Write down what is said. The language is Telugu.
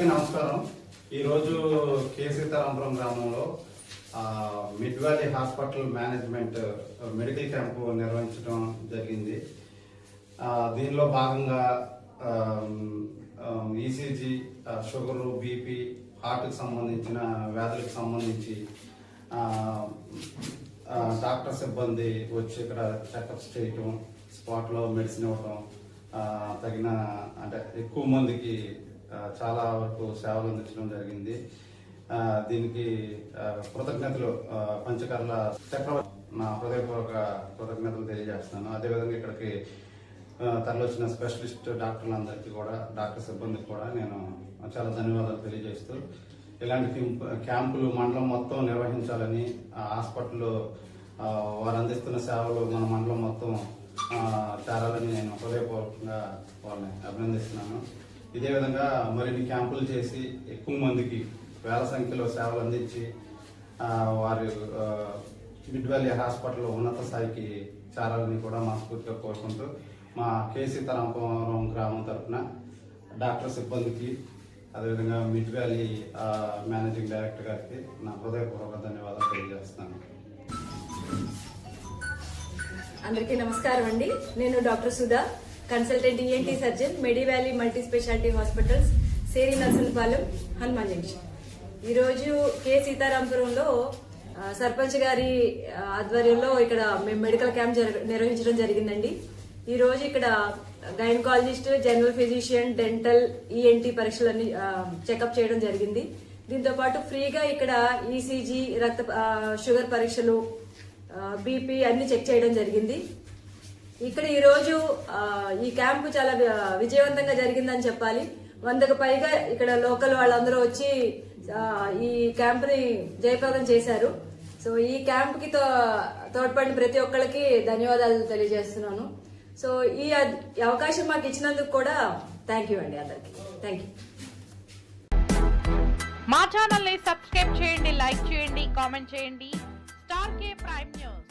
అందరికీ నమస్కారం. ఈరోజు సీతారాంపురం గ్రామంలో mid valley hospital management medical camp నిర్వహించడం జరిగింది. దీనిలో భాగంగా ఈసీజీ షుగరు బీపీ హార్ట్కి సంబంధించిన వ్యాధులకు సంబంధించి డాక్టర్ సిబ్బంది వచ్చి ఇక్కడ చెకప్స్ చేయటం స్పాట్లో మెడిసిన్ ఇవ్వటం తగిన అంటే ఎక్కువ మందికి చాలా వరకు సేవలు అందించడం జరిగింది. దీనికి కృతజ్ఞతలు పంచకర్ల చక్రవర్తి నా హృదయపూర్వక కృతజ్ఞతలు తెలియజేస్తున్నాను. అదేవిధంగా ఇక్కడికి ఆ, తరలివచ్చిన స్పెషలిస్ట్ డాక్టర్లందరికీ కూడా డాక్టర్ సిబ్బందికి కూడా నేను చాలా ధన్యవాదాలు తెలియజేస్తూ ఇలాంటి క్యాంపులు మండలం మొత్తం నిర్వహించాలని హాస్పిటల్ హాస్పిటల్లో వారు అందిస్తున్న సేవలు మన మండలం మొత్తం చేరాలని నేను హృదయపూర్వకంగా వాళ్ళని అభినందిస్తున్నాను. ఇదే విధంగా మరిన్ని క్యాంపులు చేసి ఎక్కువ మందికి వేల సంఖ్యలో సేవలు అందించి వారి మిడ్ వ్యాలీ హాస్పిటల్ ఉన్నత స్థాయికి చేరాలని కూడా మనస్ఫూర్తిగా కోరుకుంటూ మా కేసీ తరంపురం గ్రామం తరఫున డాక్టర్ సిబ్బందికి అదేవిధంగా మిడ్ వ్యాలీ మేనేజింగ్ డైరెక్టర్ గారికి నా హృదయపూర్వక ధన్యవాదాలు తెలియజేస్తున్నాను. అందరికీ నమస్కారం అండి. నేను doctor Sudha. Consultant ENT surgeon medi valley multi speciality hospitals సేరి నర్సన్పాలెం హనుమాన్ జంక్షన్. ఈరోజు కె సీతారాంపురంలో సర్పంచ్ గారి ఆధ్వర్యంలో ఇక్కడ మేము మెడికల్ క్యాంప్ నిర్వహించడం జరిగిందండి. ఈరోజు ఇక్కడ gynaecologist general physician dental ENT పరీక్షలన్నీ checkup చేయడం జరిగింది. దీంతో పాటు ఫ్రీగా ఇక్కడ ఈసీజీ రక్త షుగర్ పరీక్షలు బీపీ అన్ని చెక్ చేయడం జరిగింది. ఇక్కడ ఈరోజు ఈ క్యాంపు చాలా విజయవంతంగా జరిగిందని చెప్పాలి. వందకు పైగా ఇక్కడ లోకల్ వాళ్ళందరూ వచ్చి ఈ క్యాంపుని జయప్రదం చేశారు. సో ఈ క్యాంప్కి తో తోడ్పడిన ప్రతి ఒక్కరికి ధన్యవాదాలు తెలియజేస్తున్నాను. సో ఈ అవకాశం మాకు ఇచ్చినందుకు కూడా థ్యాంక్ యూ అండి అందరికి. థ్యాంక్ యూ మా ఛానల్ని సబ్స్క్రైబ్ చేయండి లైక్ చేయండి కామెంట్ చేయండి. Star K prime news.